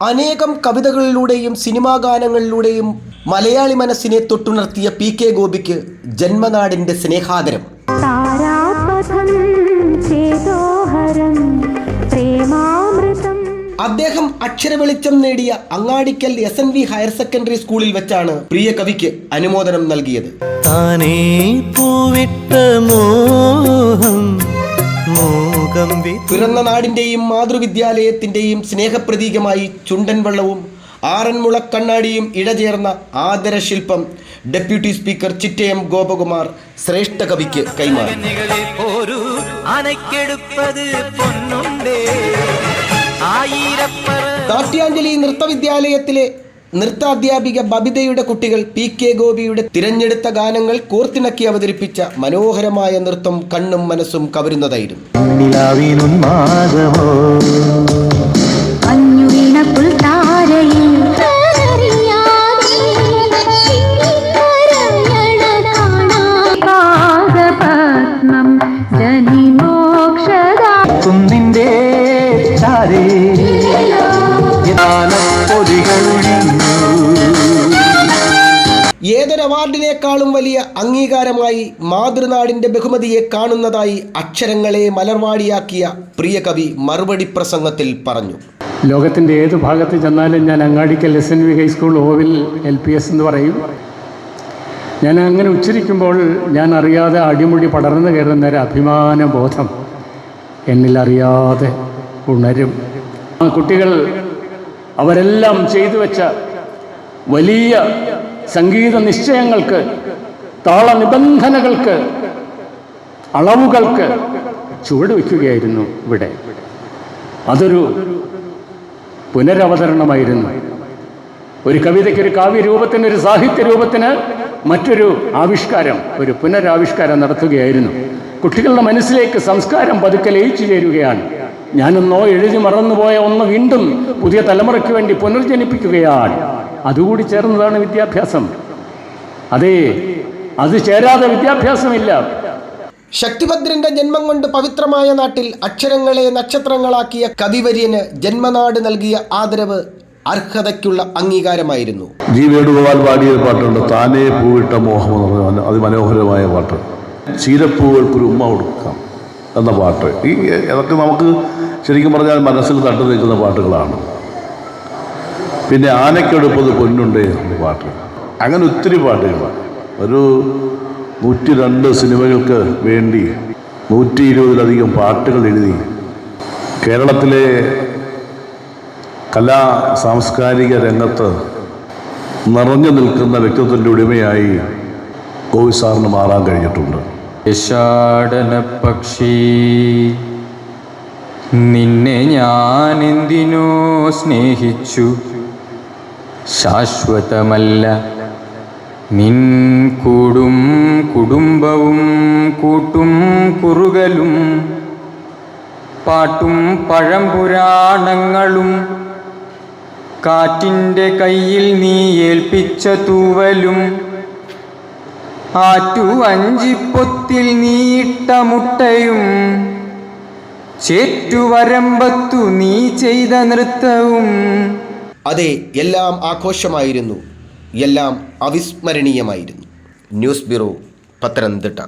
അനേകം കവിതകളിലൂടെയും സിനിമാ ഗാനങ്ങളിലൂടെയും മലയാളി മനസ്സിനെ തൊട്ടുണർത്തിയ P K ഗോപിക്ക് ജന്മനാടിന്റെ സ്നേഹാദരം. താരാപഥം ചേതോഹരം പ്രേമാമൃതം. അദ്ദേഹം അക്ഷരവെളിച്ചം നേടിയ Angadikkal S N V higher secondary സ്കൂളിൽ വെച്ചാണ് പ്രിയ കവിക്ക് അനുമോദനം നൽകിയത്. താനേ പൂവിട്ട മോഹം മോകം പിറന്ന നാടിന്റെയും മാതൃവിദ്യാലയത്തിന്റെയും സ്നേഹപ്രതീകമായി ചുണ്ടൻ വെള്ളവും ആറന്മുള കണ്ണാടിയും ഇഴചേർന്ന ആദരശില്പം ഡെപ്യൂട്ടി സ്പീക്കർ ചിറ്റയം ഗോപകുമാർ ശ്രേഷ്ഠ കവിക്ക് കൈമാറി. നാട്യാഞ്ജലി നൃത്തവിദ്യാലയത്തിലെ നൃത്താധ്യാപിക ബബിതയുടെ കുട്ടികൾ പി കെ ഗോപിയുടെ തിരഞ്ഞെടുത്ത ഗാനങ്ങൾ കോർത്തിണക്കി അവതരിപ്പിച്ച മനോഹരമായ നൃത്തം കണ്ണും മനസ്സും കവരുന്നതായിരുന്നു. കുന്നിന്റെ ചാരേ ഏതൊരു അവാർഡിനേക്കാളും വലിയ അംഗീകാരമായി മാതൃനാടിന്റെ ബഹുമതിയെ കാണുന്നതായി അക്ഷരങ്ങളെ മലർവാടിയാക്കിയ പ്രിയ കവി മറുപടി പ്രസംഗത്തിൽ പറഞ്ഞു. ലോകത്തിന്റെ ഏത് ഭാഗത്ത് ചെന്നാലും ഞാൻ Angadikkal S N V high school ഓവിൽ L P S എന്ന് പറയും. ഞാൻ അങ്ങനെ ഉച്ചരിക്കുമ്പോൾ ഞാൻ അറിയാതെ അടിമുടി പടർന്നു കയറുന്ന ഒരു അഭിമാന ബോധം എന്നിൽ അറിയാതെ ഉണരും കുട്ടികൾ അവരെല്ലാം ചെയ്തു വെച്ച വലിയ സംഗീത നിശ്ചയങ്ങൾക്ക് താള നിബന്ധനകൾക്ക് അളവുകൾക്ക് ചുവട് വയ്ക്കുകയായിരുന്നു ഇവിടെ. അതൊരു പുനരവതരണമായിരുന്നു. ഒരു കവിതയ്ക്ക് ഒരു കാവ്യരൂപത്തിന് ഒരു സാഹിത്യ രൂപത്തിന് മറ്റൊരു ആവിഷ്കാരം ഒരു പുനരാവിഷ്കാരം നടത്തുകയായിരുന്നു. കുട്ടികളുടെ മനസ്സിലേക്ക് സംസ്കാരം പതുക്കെ ലയിച്ചു ചേരുകയാണ്. ഞാനൊന്നോ എഴുതി മറന്നുപോയ ഒന്ന് വീണ്ടും പുതിയ തലമുറയ്ക്ക് വേണ്ടി പുനർജനിപ്പിക്കുകയാണ്. അതുകൂടി ചേർന്നതാണ് വിദ്യാഭ്യാസം. അതെ അത് ചേരാതെ വിദ്യാഭ്യാസമില്ല. ശക്തിഭദ്രന്റെ ജന്മം കൊണ്ട് പവിത്രമായ നാട്ടിൽ അക്ഷരങ്ങളെ നക്ഷത്രങ്ങളാക്കിയ കവിവര്യന് ജന്മനാട് നൽകിയ ആദരവ് അർഹതയ്ക്കുള്ള അംഗീകാരമായിരുന്നു. ജി. വേണുഗോപാൽ പാടിയ ഒരു പാട്ടുണ്ട് താനേ പൂവിട്ട മോഹം എന്ന് പറഞ്ഞ അതിമനോഹരമായ പാട്ട്. ചീരപ്പൂവൾക്കൊരു ഉമ്മ കൊടുക്കാം. എന്ന പാട്ട്. ഈ അതൊക്കെ നമുക്ക് ശരിക്കും പറഞ്ഞാൽ മനസ്സിൽ തട്ടു നിൽക്കുന്ന പാട്ടുകളാണ്. പിന്നെ ആനയ്ക്കെടുപ്പത് പൊന്നുണ്ടേ എന്ന പാട്ട്. അങ്ങനെ ഒത്തിരി പാട്ടുകൾ. ഒരു നൂറ്റി രണ്ട് സിനിമകൾക്ക് വേണ്ടി നൂറ്റി ഇരുപതിലധികം പാട്ടുകൾ എഴുതി കേരളത്തിലെ കലാ സാംസ്കാരിക രംഗത്ത് നിറഞ്ഞു നിൽക്കുന്ന വ്യക്തിത്വത്തിന്റെ ഉടമയായി കോവി സാറിന് മാറാൻ കഴിഞ്ഞിട്ടുണ്ട്. യശാടന പക്ഷി. നിന്നെ ഞാൻ എന്തിനോ സ്നേഹിച്ചു. ശാശ്വതമല്ല. നിൻ കൂടും കുടുംബവും കൂട്ടും കുറുകലും. പാട്ടും പഴംപുരാണങ്ങളും കാറ്റിന്റെ കയ്യിൽ നീ ഏൽപ്പിച്ച തൂവലും. ആറ്റു അഞ്ചിപ്പൊത്തിൽ നീട്ട മുട്ടയും ചേറ്റുവരമ്പത്തു നീ ചെയ്ത നൃത്തവും. അതെ എല്ലാം ആഘോഷമായിരുന്നു. എല്ലാം അവിസ്മരണീയമായിരുന്നു. News bureau Pathanamthitta.